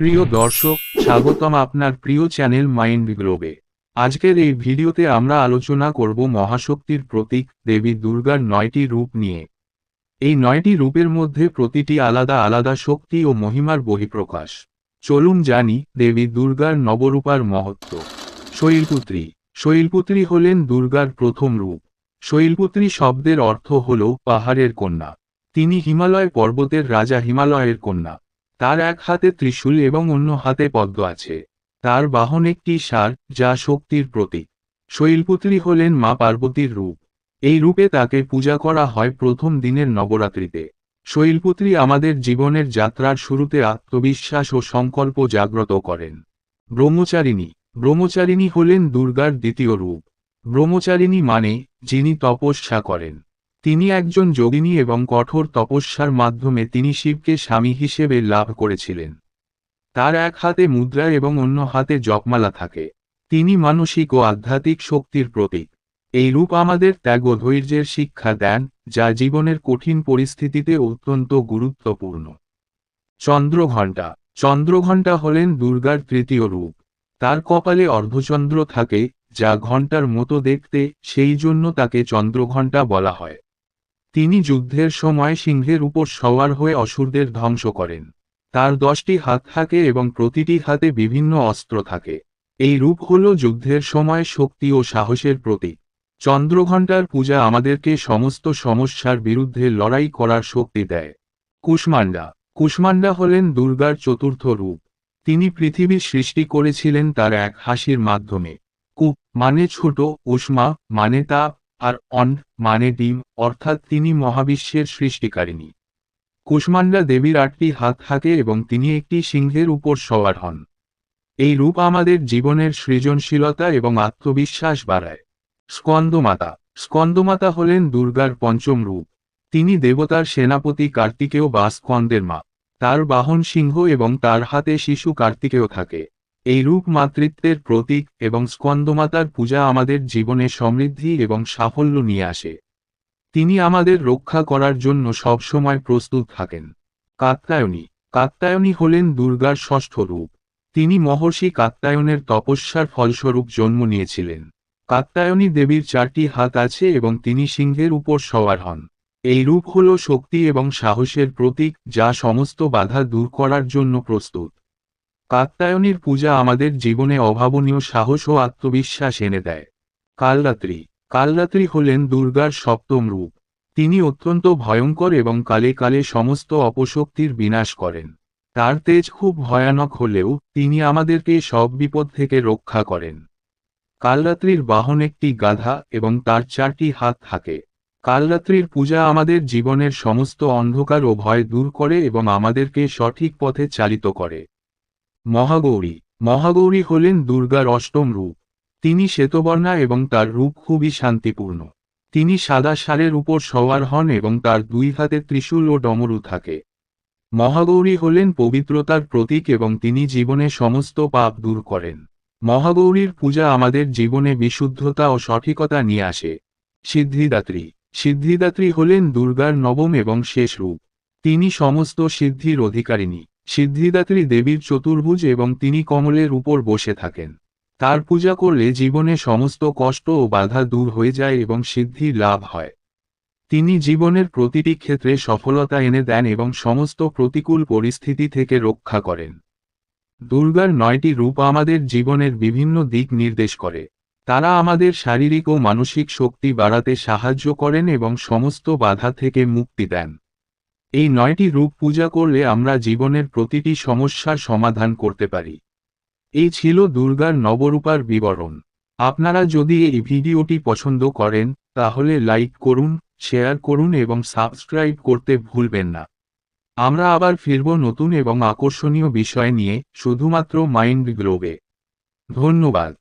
প্রিয় দর্শক, স্বাগতম আপনার প্রিয় চ্যানেল মাইন্ড গ্লোবে। আজকের এই ভিডিওতে আমরা আলোচনা করব মহাশক্তির প্রতীক, দেবী দুর্গার নয়টি রূপ নিয়ে। এই নয়টি রূপের মধ্যে প্রতিটি আলাদা আলাদা শক্তি ও মহিমার বহিঃপ্রকাশ। চলুন জানি, দেবী দুর্গার নবরূপার মহত্ব। শৈলপুত্রী। শৈলপুত্রী হলেন দুর্গার প্রথম রূপ। শৈলপুত্রী শব্দের অর্থ হল পাহাড়ের কন্যা। তিনি হিমালয় পর্বতের রাজা হিমালয়ের কন্যা। তার এক হাতে ত্রিশূল এবং অন্য হাতে পদ্ম আছে। তার বাহন একটি সার যা শক্তির প্রতীক। শৈলপুত্রী হলেন মা পার্বতীর রূপ। এই রূপে তাকে পূজা করা হয় প্রথম দিনের নবরাত্রিতে। শৈলপুত্রী আমাদের জীবনের যাত্রার শুরুতে আত্মবিশ্বাস ও সংকল্প জাগ্রত করেন। ব্রহ্মচারিণী। ব্রহ্মচারিণী হলেন দুর্গার দ্বিতীয় রূপ। ব্রহ্মচারিণী মানে যিনি তপস্যা করেন। তিনি একজন যোগিনী এবং কঠোর তপস্যার মাধ্যমে তিনি শিবকে স্বামী হিসেবে লাভ করেছিলেন। তার এক হাতে মুদ্রা এবং অন্য হাতে জপমালা থাকে। তিনি মানসিক ও আধ্যাত্মিক শক্তির প্রতীক। এই রূপ আমাদের ত্যাগ ও ধৈর্যের শিক্ষা দেন, যা জীবনের কঠিন পরিস্থিতিতে অত্যন্ত গুরুত্বপূর্ণ। চন্দ্রঘণ্টা। চন্দ্রঘণ্টা হলেন দুর্গার তৃতীয় রূপ। তার কপালে অর্ধচন্দ্র থাকে, যা ঘণ্টার মতো দেখতে, সেই জন্য তাকে চন্দ্রঘণ্টা বলা হয়। তিনি যুদ্ধের সময় সিংহের উপর সওয়ার হয়ে অসুরদের ধ্বংস করেন। তার দশটি হাত থাকে এবং প্রতিটি হাতে বিভিন্ন অস্ত্র থাকে। এই রূপ হল যুদ্ধের সময় শক্তি ও সাহসের প্রতীক। চন্দ্রঘণ্টার পূজা আমাদেরকে সমস্ত সমস্যার বিরুদ্ধে লড়াই করার শক্তি দেয়। কুষ্মান্ডা কুষ্মান্ডা হলেন দুর্গার চতুর্থ রূপ। তিনি পৃথিবীর সৃষ্টি করেছিলেন তার এক হাসির মাধ্যমে। কূপ মানে ছোট, উষ্মা মানে তাপ আর অন মানে ডিম, অর্থাৎ তিনি মহাবিশ্বের সৃষ্টিকারিণী। কুষ্মান্ডা দেবীর আটটি হাত থাকে এবং তিনি একটি সিংহের উপর সওয়ার হন। এই রূপ আমাদের জীবনের সৃজনশীলতা এবং আত্মবিশ্বাস বাড়ায়। স্কন্দমাতা স্কন্দমাতা হলেন দুর্গার পঞ্চম রূপ। তিনি দেবতার সেনাপতি কার্তিকেয় বা স্কন্দের মা। তার বাহন সিংহ এবং তার হাতে শিশু কার্তিকেয় থাকে। এই রূপ মাতৃত্বের প্রতীক এবং স্কন্দমাতার পূজা আমাদের জীবনে সমৃদ্ধি এবং সাফল্য নিয়ে আসে। তিনি আমাদের রক্ষা করার জন্য সবসময় প্রস্তুত থাকেন। কাত্তায়নী কাত্তায়নী হলেন দুর্গার ষষ্ঠ রূপ। তিনি মহর্ষি কাত্তায়নের তপস্যার ফলস্বরূপ জন্ম নিয়েছিলেন। কাত্তায়নী দেবীর চারটি হাত আছে এবং তিনি সিংহের উপর সওয়ার হন। এই রূপ হল শক্তি এবং সাহসের প্রতীক যা সমস্ত বাধা দূর করার জন্য প্রস্তুত। কাত্তায়নীর পূজা আমাদের জীবনে অভাবনীয় সাহস ও আত্মবিশ্বাস এনে দেয়। কালরাত্রি। কালরাত্রি হলেন দুর্গার সপ্তম রূপ। তিনি অত্যন্ত ভয়ঙ্কর এবং কালে কালে সমস্ত অপশক্তির বিনাশ করেন। তার তেজ খুব ভয়ানক হলেও তিনি আমাদেরকে সব বিপদ থেকে রক্ষা করেন। কালরাত্রির বাহন একটি গাধা এবং তার চারটি হাত থাকে। কালরাত্রির পূজা আমাদের জীবনের সমস্ত অন্ধকার ও ভয় দূর করে এবং আমাদেরকে সঠিক পথে চালিত করে। মহাগৌরী। মহাগৌরী হলেন দুর্গার অষ্টম রূপ। তিনি শ্বেতবর্ণা এবং তার রূপ খুবই শান্তিপূর্ণ। তিনি সাদা সারের উপর সওয়ার হন এবং তার দুই হাতে ত্রিশূল ও ডমরু থাকে। মহাগৌরী হলেন পবিত্রতার প্রতীক এবং তিনি জীবনে সমস্ত পাপ দূর করেন। মহাগৌরীর পূজা আমাদের জীবনে বিশুদ্ধতা ও সঠিকতা নিয়ে আসে। সিদ্ধিদাত্রী। সিদ্ধিদাত্রী হলেন দুর্গার নবম এবং শেষ রূপ। তিনি সমস্ত সিদ্ধির অধিকারিণী। সিদ্ধিদাত্রী দেবীর চতুর্ভুজ এবং তিনি কমলের উপর বসে থাকেন। তার পূজা করলে জীবনে সমস্ত কষ্ট ও বাধা দূর হয়ে যায় এবং সিদ্ধি লাভ হয়। তিনি জীবনের প্রতিটি ক্ষেত্রে সফলতা এনে দেন এবং সমস্ত প্রতিকূল পরিস্থিতি থেকে রক্ষা করেন। দুর্গার নয়টি রূপ আমাদের জীবনের বিভিন্ন দিক নির্দেশ করে। তারা আমাদের শারীরিক ও মানসিক শক্তি বাড়াতে সাহায্য করেন এবং সমস্ত বাধা থেকে মুক্তি দেন। এই নয়টি রূপ পূজা করলে আমরা জীবনের প্রতিটি সমস্যার সমাধান করতে পারি। এই ছিল দুর্গার নবরূপার বিবরণ। আপনারা যদি এই ভিডিওটি পছন্দ করেন, তাহলে লাইক করুন, শেয়ার করুন এবং সাবস্ক্রাইব করতে ভুলবেন না। আমরা আবার ফিরব নতুন এবং আকর্ষণীয় বিষয় নিয়ে, শুধুমাত্র মাইন্ড গ্লোবে। ধন্যবাদ।